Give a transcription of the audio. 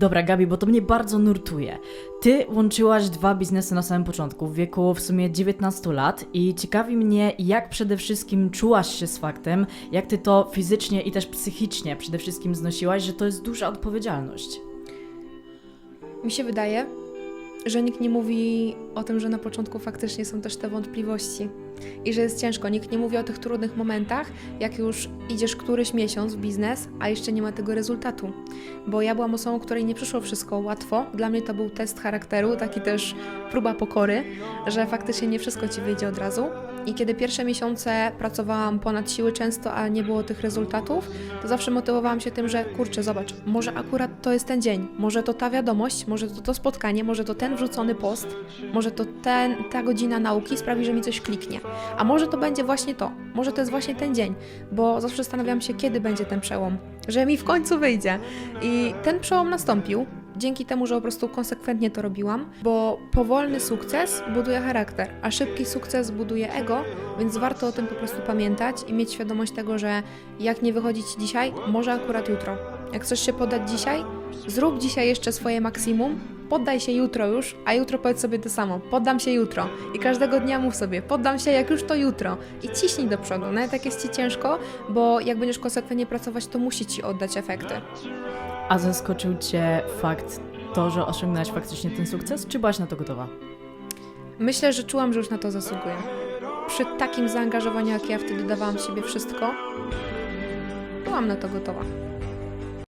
Dobra, Gabi, bo to mnie bardzo nurtuje. Ty łączyłaś dwa biznesy na samym początku, w wieku w sumie 19 lat i ciekawi mnie, jak przede wszystkim czułaś się z faktem, jak ty to fizycznie i też psychicznie przede wszystkim znosiłaś, że to jest duża odpowiedzialność. Mi się wydaje, że nikt nie mówi o tym, że na początku faktycznie są też te wątpliwości i że jest ciężko. Nikt nie mówi o tych trudnych momentach, jak już idziesz któryś miesiąc w biznes, a jeszcze nie ma tego rezultatu. Bo ja byłam osobą, której nie przyszło wszystko łatwo. Dla mnie to był test charakteru, taki też próba pokory, że faktycznie nie wszystko ci wyjdzie od razu. I kiedy pierwsze miesiące pracowałam ponad siły często, a nie było tych rezultatów, to zawsze motywowałam się tym, że kurczę, zobacz, może akurat to jest ten dzień, może to ta wiadomość, może to to spotkanie, może to ten wrzucony post, może to ten, ta godzina nauki sprawi, że mi coś kliknie. A może to będzie właśnie to, może to jest właśnie ten dzień, bo zawsze zastanawiam się, kiedy będzie ten przełom, że mi w końcu wyjdzie. I ten przełom nastąpił. Dzięki temu, że po prostu konsekwentnie to robiłam, bo powolny sukces buduje charakter, a szybki sukces buduje ego, więc warto o tym po prostu pamiętać i mieć świadomość tego, że jak nie wychodzi ci dzisiaj, może akurat jutro. Jak chcesz się poddać dzisiaj, zrób dzisiaj jeszcze swoje maksimum, poddaj się jutro już, a jutro powiedz sobie to samo. Poddam się jutro. I każdego dnia mów sobie, poddam się jak już to jutro. I ciśnij do przodu, nawet jak jest ci ciężko, bo jak będziesz konsekwentnie pracować, to musi ci oddać efekty. A zaskoczył cię fakt to, że osiągnęłaś faktycznie ten sukces, czy byłaś na to gotowa? Myślę, że czułam, że już na to zasługuję. Przy takim zaangażowaniu, jak ja wtedy dawałam siebie wszystko, byłam na to gotowa.